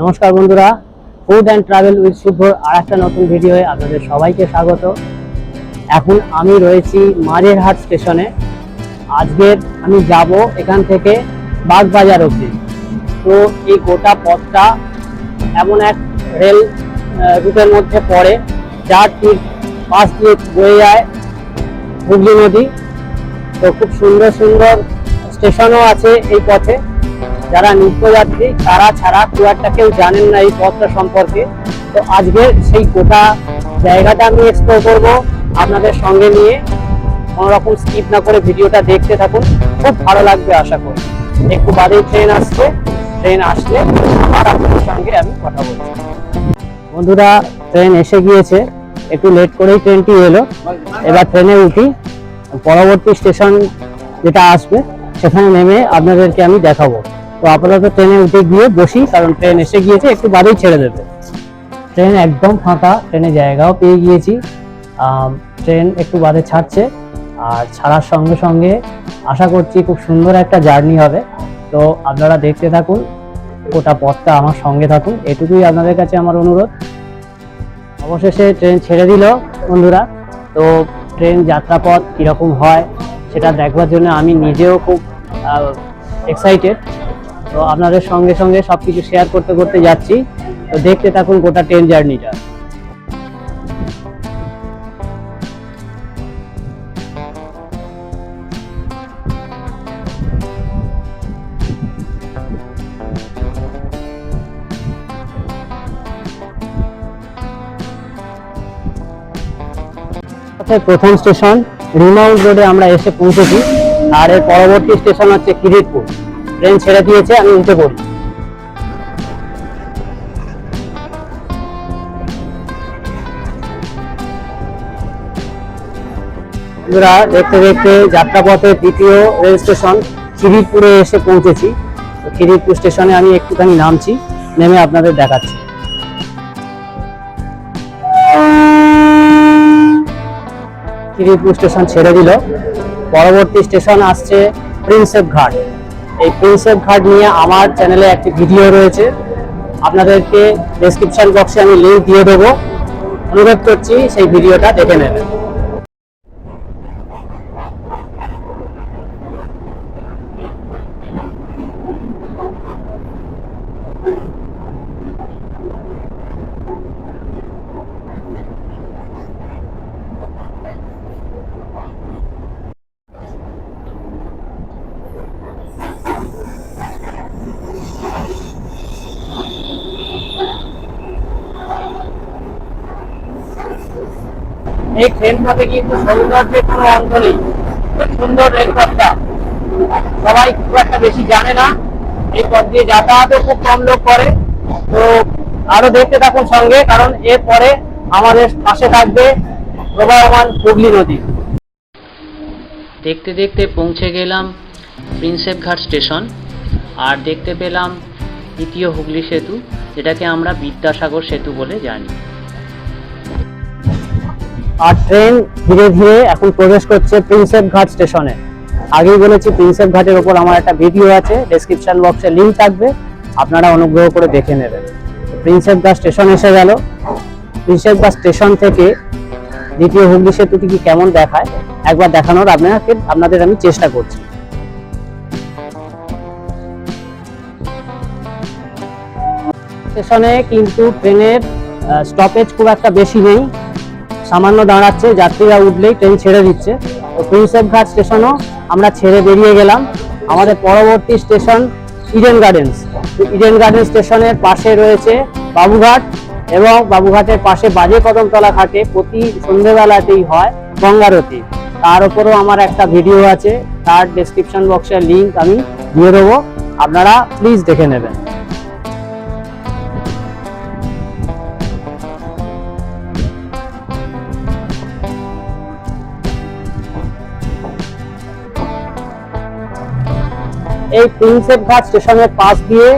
নমস্কার বন্ধুরা food and travel with Subho আর একটা নতুন ভিডিওয়ে আপনাদের সবাইকে স্বাগত। এখন আমি রয়েছি মাঝেরহাট স্টেশনে। আজকের আমি যাব এখান থেকে বাগবাজার অবধি। তো এই গোটা পথটা এমন এক রেল রুটের মধ্যে পড়ে, যার ঠিক পাশ দিয়ে বয়ে যায় হুগলি নদী। তো খুব সুন্দর সুন্দর স্টেশনও আছে এই পথে। যারা নিত্যযাত্রী, তারা ছাড়া খুব একটা কেউ জানেন না এই পথটা সম্পর্কে। তো আজকে সেই গোটা জায়গাটা আমি এক্সপ্লোর করব আপনাদের সঙ্গে নিয়ে। কোনো রকম স্কিপ না করে ভিডিওটা দেখতে থাকুন। খুব ভালো লাগবে আশা করি। একটু বাদেই ট্রেন আসছে। ট্রেন আসলে আর আপনাদের সঙ্গে আমি কথা বলছি। বন্ধুরা ট্রেন এসে গিয়েছে। একটু লেট করেই ট্রেনটি এলো। এবার ট্রেনে উঠি। পরবর্তী স্টেশন যেটা আসবে, সেখানে নেমে আপনাদেরকে আমি দেখাবো। তো আপাতত ট্রেনে উঠে গিয়ে বসি, কারণ ট্রেন এসে গিয়েছে, একটু বাদেই ছেড়ে দেবে। ট্রেন একদম ফাঁকা ট্রেনে জায়গাও পেয়ে গিয়েছি। ট্রেন একটু বাদে ছাড়ছে, আর ছাড়ার সঙ্গে সঙ্গে আশা করছি খুব সুন্দর একটা জার্নি হবে। তো আপনারা দেখতে থাকুন, গোটা পথটা আমার সঙ্গে থাকুন। এটুকুই আপনাদের কাছে আমার অনুরোধ। অবশেষে ট্রেন ছেড়ে দিল বন্ধুরা। তো ট্রেন যাত্রাপথ কীরকম হয়, সেটা দেখবার জন্য আমি নিজেও খুব এক্সাইটেড তো আপনাদের সঙ্গে সঙ্গে সব কিছু শেয়ার করতে করতে যাচ্ছি। তো দেখতে থাকুন গোটা ট্রেন জার্নিটা প্রথম স্টেশন রিমাউন্ট রোডে আমরা এসে পৌঁছেছি। আর এর পরবর্তী স্টেশন হচ্ছে কিরিটপুর। ট্রেন ছেড়ে দিয়েছে, আমি উঠে পড়ি। বন্ধুরা, দেখতে দেখতে যাত্রাপথে দ্বিতীয় রেল স্টেশন খিদিরপুরে এসে পৌঁছেছি। তো খিদিরপুর স্টেশনে আমি একটুখানি নামছি, নেমে আপনাদের দেখাচ্ছি। খিদিরপুর স্টেশন ছেড়ে দিল। পরবর্তী স্টেশন আসছে প্রিন্সেপ ঘাট। এই প্রিন্সেপ কার্ড নিয়ে আমার চ্যানেলে একটি ভিডিও রয়েছে। আপনাদেরকে ডেসক্রিপশন বক্সে আমি লিঙ্ক দিয়ে দেবো। অনুরোধ করছি সেই ভিডিওটা দেখে নেবেন। এই ট্রেন পথে কিন্তু সৌন্দর্যের কোনো অন্ত নেই। খুব সুন্দর রেলপথটা। সবাই খুব একটা বেশি জানে না। এই পথ দিয়ে যাতায়াতও খুব কম লোক করে। তো আরও দেখতে থাকুন সঙ্গে, কারণ এরপরে আমাদের পাশে থাকবে প্রবাহমান হুগলি নদী। দেখতে দেখতে পৌঁছে গেলাম প্রিন্সেপ ঘাট স্টেশন, আর দেখতে পেলাম দ্বিতীয় হুগলি সেতু, যেটাকে আমরা বিদ্যাসাগর সেতু বলে জানি। আর ট্রেন ধীরে ধীরে এখন প্রবেশ করছে প্রিন্সেপ ঘাট স্টেশনে আগেই বলেছি প্রিন্সেপ ঘাটের ওপর আমার একটা ভিডিও আছে ডেসক্রিপশন বক্সে লিঙ্ক থাকবে, আপনারা অনুগ্রহ করে দেখে নেবেন। প্রিন্সেপ ঘাট স্টেশন এসে গেল। প্রিন্সেপ ঘাট স্টেশন থেকে দ্বিতীয় হুগলি সেতুটি কি কেমন দেখায়, একবার দেখানোর আপনাকে, আপনাদের আমি চেষ্টা করছি। স্টেশনে কিন্তু ট্রেনের স্টপেজ খুব একটা বেশি নেই। সামান্য দাঁড়াচ্ছে, যাত্রীরা উঠলেই ট্রেন ছেড়ে দিচ্ছে। তো প্রিন্সেপ ঘাট স্টেশনও আমরা ছেড়ে বেরিয়ে গেলাম। আমাদের পরবর্তী station Eden Gardens Eden Garden স্টেশনের পাশে রয়েছে বাবুঘাট এবং বাবুঘাটের পাশে বাজে কদমতলা ঘাটে প্রতি সন্ধ্যেবেলাতেই হয় গঙ্গারতি। তার উপরেও আমার একটা ভিডিও আছে। তার ডেসক্রিপশন বক্সের লিঙ্ক আমি দিয়ে দেবো। আপনারা প্লিজ দেখে নেবেন। এই প্রিন্সেপ ঘাট স্টেশনের পাশ দিয়ে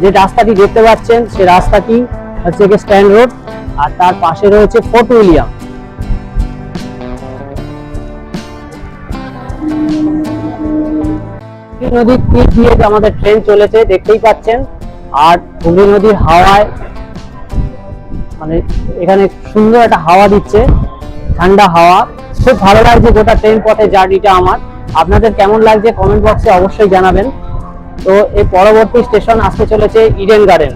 যে রাস্তাটি দেখতে পাচ্ছেন সেই রাস্তাটি হচ্ছে গিয়ে স্ট্যান্ড রোড, আর তার পাশে রয়েছে ফোর্ট উইলিয়াম। নদীর তীর দিয়ে যে আমাদের ট্রেন চলেছে, দেখতেই পাচ্ছেন। আর হুগলি নদীর হাওয়ায় মানে এখানে সুন্দর একটা হাওয়া দিচ্ছে, ঠান্ডা হাওয়া। খুব ভালো লাগছে গোটা ট্রেন পথে জার্নিটা আমার। আপনাদের কেমন লাগছে কমেন্ট বক্সে অবশ্যই জানাবেন। তো এই পরবর্তী স্টেশন আসতে চলেছে ইডেন গার্ডেন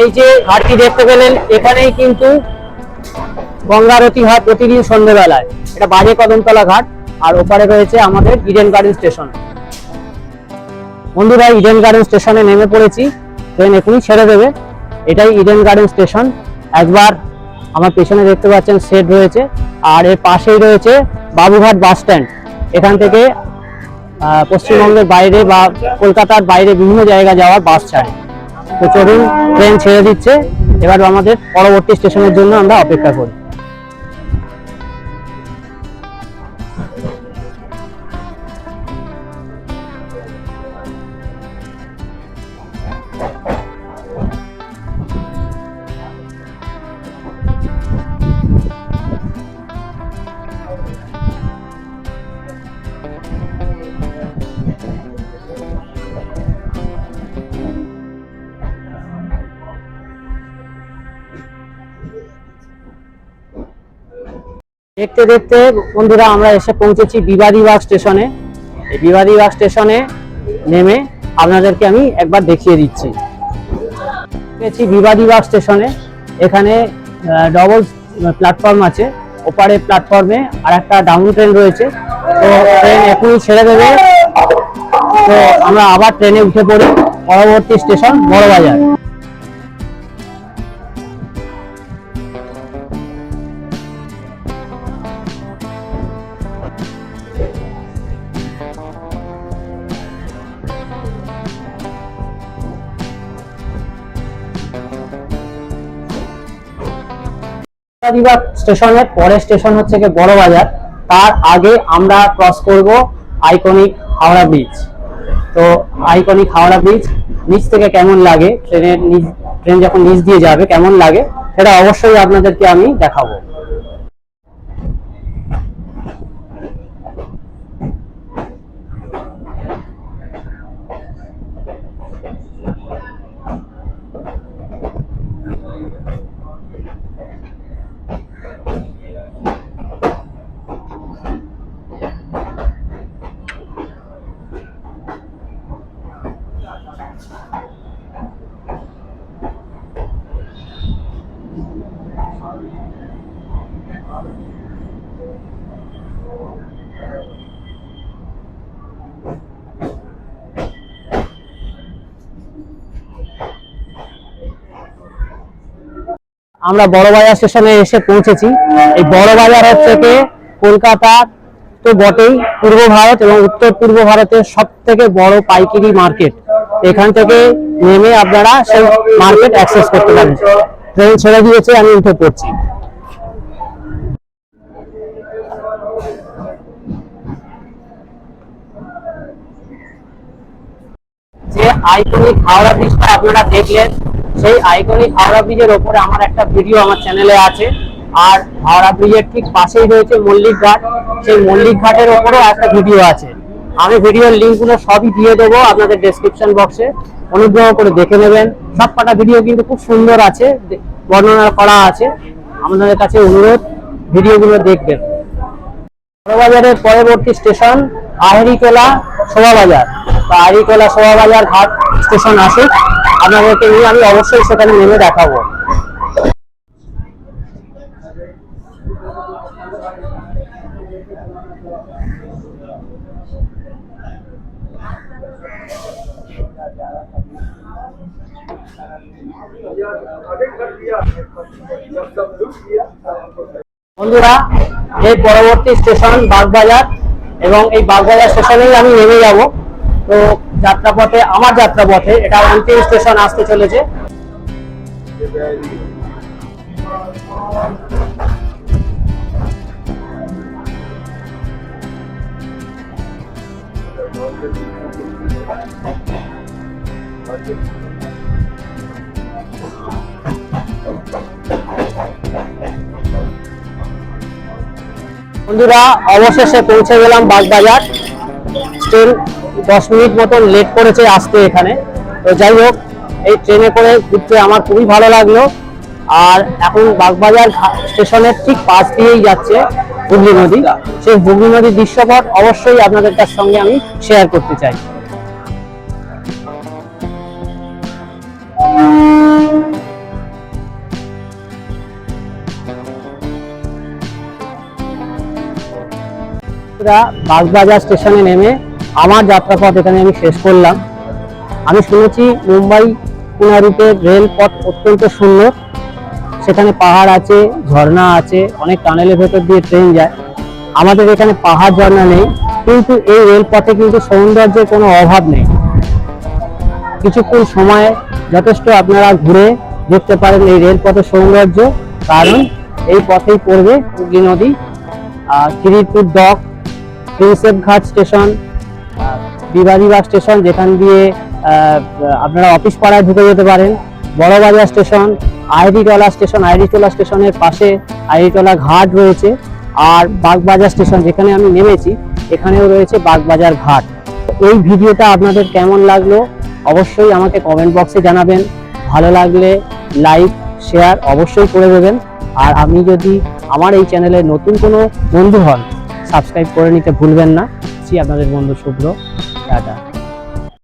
এই যে ঘাটটি দেখতে পেলেন, এখানেই কিন্তু গঙ্গারতি হয় প্রতিদিন সন্ধ্যেবেলায় এটা বাজে কদমতলা ঘাট, আর ওপারে রয়েছে আমাদের ইডেন গার্ডেন স্টেশন। বন্ধুরা, ইডেন গার্ডেন স্টেশনে নেমে পড়েছি। ট্রেন এখনই ছেড়ে দেবে। এটাই ইডেন গার্ডেন স্টেশন। একবার আমার পেছনে দেখতে পাচ্ছেন শেড রয়েছে। আর এর পাশেই রয়েছে বাবুঘাট বাস স্ট্যান্ড। এখান থেকে পশ্চিমবঙ্গের বাইরে বা কলকাতার বাইরে বিভিন্ন জায়গা যাওয়ার বাস ছাড়ে। তো চলুন ট্রেন ছেড়ে দিচ্ছে। এবার আমাদের পরবর্তী স্টেশনের জন্য আমরা অপেক্ষা করি। দেখতে দেখতে বন্ধুরা আমরা এসে পৌঁছেছি বিবাদীবাগ স্টেশনে। এই বিবাদীবাগ স্টেশনে নেমে আপনাদেরকে আমি একবার দেখিয়ে দিচ্ছি। পেয়েছি বিবাদীবাগ স্টেশনে এখানে ডবল প্ল্যাটফর্ম আছে। ওপারে প্ল্যাটফর্মে আর একটা ডাউন ট্রেন রয়েছে। তো ট্রেন এখনই ছেড়ে দেবে। তো আমরা আবার ট্রেনে উঠে পড়ি। পরবর্তী স্টেশন বড়বাজার। বিভাগ স্টেশনের পরের স্টেশন হচ্ছে গিয়ে বড় বাজার। তার আগে আমরা ক্রস করব আইকনিক হাওড়া ব্রিজ তো আইকনিক হাওড়া ব্রিজ নিচ থেকে কেমন লাগে? ট্রেনের ট্রেন যখন নিচ দিয়ে যাবে, কেমন লাগে? সেটা অবশ্যই আপনাদেরকে আমি দেখাবো। আমরা বড়বাজার স্টেশনে এসে পৌঁছেছি। এই বড়বাজার হচ্ছে কি কলকাতা, তো বটেই পূর্ব ভারত এবং উত্তর পূর্ব ভারতের সব থেকে বড় পাইকারি মার্কেট। এখান থেকে নেমে আপনারা সেই মার্কেট অ্যাক্সেস করতে পারেন ছেড়ে দিয়েছে, আমি উঠে পড়ছি। যে আইকনিক হাওড়া ব্রিজটা আপনারা দেখলেন, সেই আইকনিক হাওড়া ব্রিজের ওপরে আমার একটা ভিডিও আমার চ্যানেলে আছে। আর হাওড়া ব্রিজের ঠিক পাশেই রয়েছে মল্লিক ঘাট। সেই মল্লিক ঘাটের ওপরেও একটা ভিডিও আছে। আমি ভিডিওর লিঙ্কগুলো সবই দিয়ে দেবো আপনাদের ডেসক্রিপশন বক্সে অনুগ্রহ করে দেখে নেবেন। সব কটা ভিডিও কিন্তু খুব সুন্দর আছে বর্ণনা করা আছে। আপনাদের কাছে অনুরোধ ভিডিওগুলো দেখবেন। বড়বাজারের পরবর্তী স্টেশন আহরিটোলা শোভাবাজার। বা আহরিটোলা শোভাবাজার ঘাট স্টেশন আসুক আপনাদেরকে নিয়ে আমি অবশ্যই সেখানে নেমে দেখাবো। বন্ধুরা, এই পরবর্তী স্টেশন বাগবাজার এবং এই বাগবাজার স্টেশনেই আমি নেমে যাব। তো যাত্রাপথে, আমার যাত্রাপথে এটা অন্তিম স্টেশন আসতে চলেছে। বন্ধুরা, অবশেষে পৌঁছে গেলাম বাগবাজার। স্টিল দশ মিনিট মতন লেট করেছে আসতে এখানে। তো যাই হোক, এই ট্রেনে করে ঘুরতে আমার খুবই ভালো লাগল। আর এখন বাগবাজার স্টেশনের ঠিক পাশ দিয়েই যাচ্ছে হুগলি নদী। সেই হুগলি নদীর দৃশ্যপট অবশ্যই আপনাদের কাছ সঙ্গে আমি শেয়ার করতে চাই। বাগবাজার স্টেশনে নেমে আমার যাত্রাপথ এখানে আমি শেষ করলাম। আমি শুনেছি মুম্বাই পুনা রুটের রেলপথ অত্যন্ত সুন্দর। সেখানে পাহাড় আছে, ঝর্ণা আছে, অনেক টানেলের ভেতর দিয়ে ট্রেন যায়। আমাদের এখানে পাহাড়, ঝর্ণা নেই, কিন্তু এই রেলপথে কিন্তু সৌন্দর্যের কোনো অভাব নেই। কিছুক্ষণ সময় যথেষ্ট আপনারা ঘুরে দেখতে পারেন এই রেলপথের সৌন্দর্য। কারণ এই পথেই পড়বে হুগলি নদী Khidirpur dock, Prinsep Ghat station বিবাদিবা station যেখান দিয়ে আপনারা অফিস পাড়ায় ঢুকে যেতে পারেন। বড়বাজার স্টেশন, আইরিটলা স্টেশন, আইরিটলা স্টেশনের পাশে আইরিটলা ঘাট রয়েছে। আর বাগবাজার স্টেশন যেখানে আমি নেমেছি, এখানেও রয়েছে বাগবাজার ঘাট। এই ভিডিওটা আপনাদের কেমন লাগল অবশ্যই আমাকে কমেন্ট বক্সে জানাবেন। ভালো লাগলে লাইক শেয়ার অবশ্যই করে দেবেন। আর আপনি যদি আমার এই চ্যানেলে নতুন কোনো বন্ধু হন সাবস্ক্রাইব করে নিতে ভুলবেন না। জি, আপনাদের বন্ধু শুভ্র Tchau.